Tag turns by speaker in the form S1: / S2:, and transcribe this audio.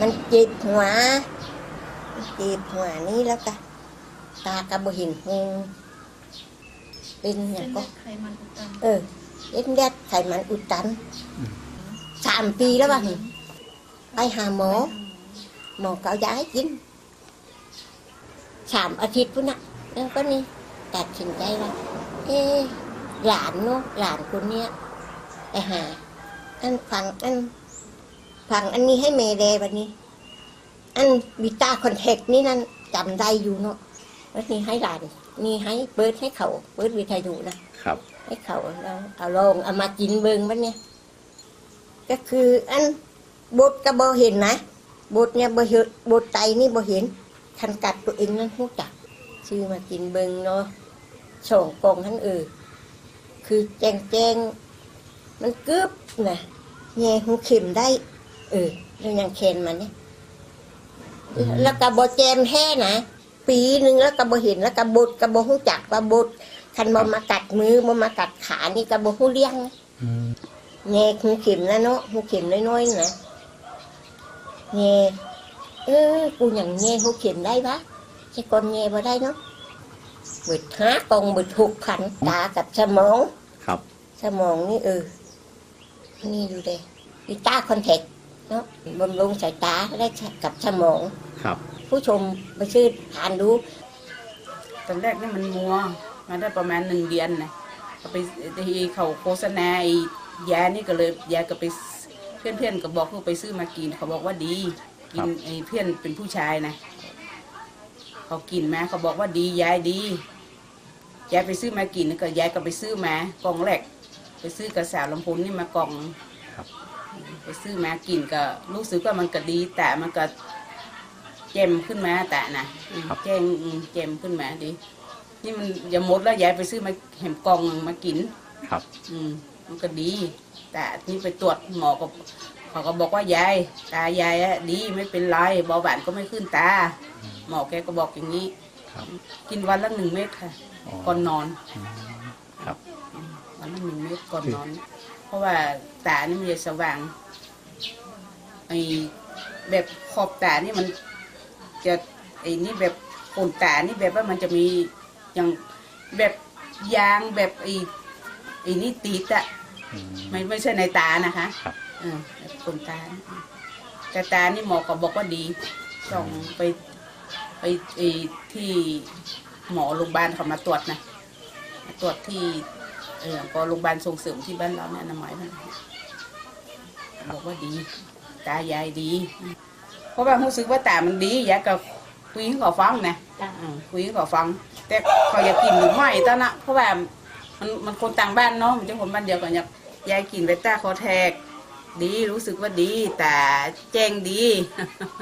S1: มันเจ็บหัวมันเจ็บหัวนี่แล้วก็ตากระบเห็นหงเป็นอย่างก็
S2: ไขมันอุดตัน
S1: เออเล็ดแดดไขมันอุดตันสามปีแล้วว่ะไปหาหมอ หมอก็เอายาให้กินสามอาทิตย์พุ่นน่ะแล้วก็นี่ตัดสินใจว่าเอ๊ะหลานเนาะหลานคนเนี้ยไปหาอันฟังอัน ฟังอันนี้ให้เมเดวันนี้ อันบิตาคอนแทคนี่นั่นจำได้อยู่เนาะวันนี้ให้หลานนี่ให้เปิดให้เขาเปิดวิทยุนะครับ ให้เขาแล้วเอาลองเอามากินเบิงวันเนี้ยก็คือ อันบทก็บ่เห็นนะบทเนี่ยบ่เห็นบทไตนี่บ่เห็นคันกัดตัวเองนั่นหูจักซื้อมากินเบิงเนาะส่งกล่องทั้งเออคือแจงแจงๆมันกึบนะแง่หูเข็มได้ เออแล้วยังเคนมันเนี่ยแล้วก็บ่แจมแท้นะปีหนึ่งแล้วก็บ่เห็นแล้วก็บดก็บ่หูจักว่าบดคันบ่มากัดมือบ่มากัดขานี่ก็บ่หูเลี้ยงนะ
S3: อืม
S1: แง่หูเข็มนะเนาะหูเข็มน้อยๆนะแง่เออกูอย่างแง่หูเข็มได้ปะใช่คนแง่บ่ได้เนาะเบิดห้ากองเบิดหกพันตากับสมอง
S3: ครับ
S1: สมองนี่เออนี่ดูเลยวิตาคอนแทค เนาะบำรุงสายตาได้กับสมอง
S3: ครับ
S1: ผู้ชมไปซื้อทานดู
S4: ตอนแรกนี่มันมัวมาได้ประมาณหนึ่งเดือนนะก็ไปที่เขาโฆษณาไอ้ยานี่ก็เลยยาก็ไปเพื่อนเพื่อนๆก็บอกเขาไปซื้อมากินเขาบอกว่าดีกินไอ้เพื่อนเป็นผู้ชายนะเขากินมาเขาบอกว่าดียายดียายไปซื้อมากินก็ยายก็ไปซื้อมากล่องแรกไปซื้อกระสาวลำพูนนี่มากล่อง
S3: ครับ
S4: ไปซื้อมากินก็รู้สึกว่ามันก็ดี แต่มันก็เจมขึ้นมาแต่นะอืมแจ้งอืมเจมขึ้นมาดี นี่มันอย่าหมดแล้วยายไปซื้อมาแหมกล่องมากิน
S3: ครับ
S4: อืมมันก็ดี แต่นี่ไปตรวจหมอก็เขาก็บอกว่ายายตายายอะดีไม่เป็นไรเบาหวานก็ไม่ขึ้นตา หมอแกก็บอกอย่างนี้
S3: ครับ
S4: กินวันละหนึ่งเม็ดค่ะ
S3: อ๋อ
S4: ก่อนนอน
S3: อืมครับ
S4: วันละหนึ่งเม็ดก่อนนอน เพราะว่าตานี่มันจะสว่างไอ้แบบขอบตานี่มันจะไอ้นี่แบบขนตานี่แบบว่ามันจะมีอย่างแบบยางแบบไอ้ไอ้นี่ติดอะ
S3: อืม
S4: ไม่ไม่ใช่ในตานะคะ
S3: ครับ
S4: เออแบบขนตาแต่ตานี่หมอก็บอกว่าดีส่องไปไปไอ้ที่หมอโรงพยาบาลเขามาตรวจนะมาตรวจที่ เออพอโรงพยาบาลส่งเสริมที่บ้านเราเนี่ยน้ำหมายนั่นบอกว่าดี ตายายดี เพราะว่ารู้สึกว่าตามันดียายก็คุยให้เขาฟังนะอืมคุยให้เขาฟัง แต่เขาอยากกินหรือไม่ตอนนะเพราะว่ามันมันคนต่างบ้านเนาะมันจะคนบ้านเดียวกันอยากยายกินเวต้าคอแทก ดีรู้สึกว่าดี แต่แจ้งดี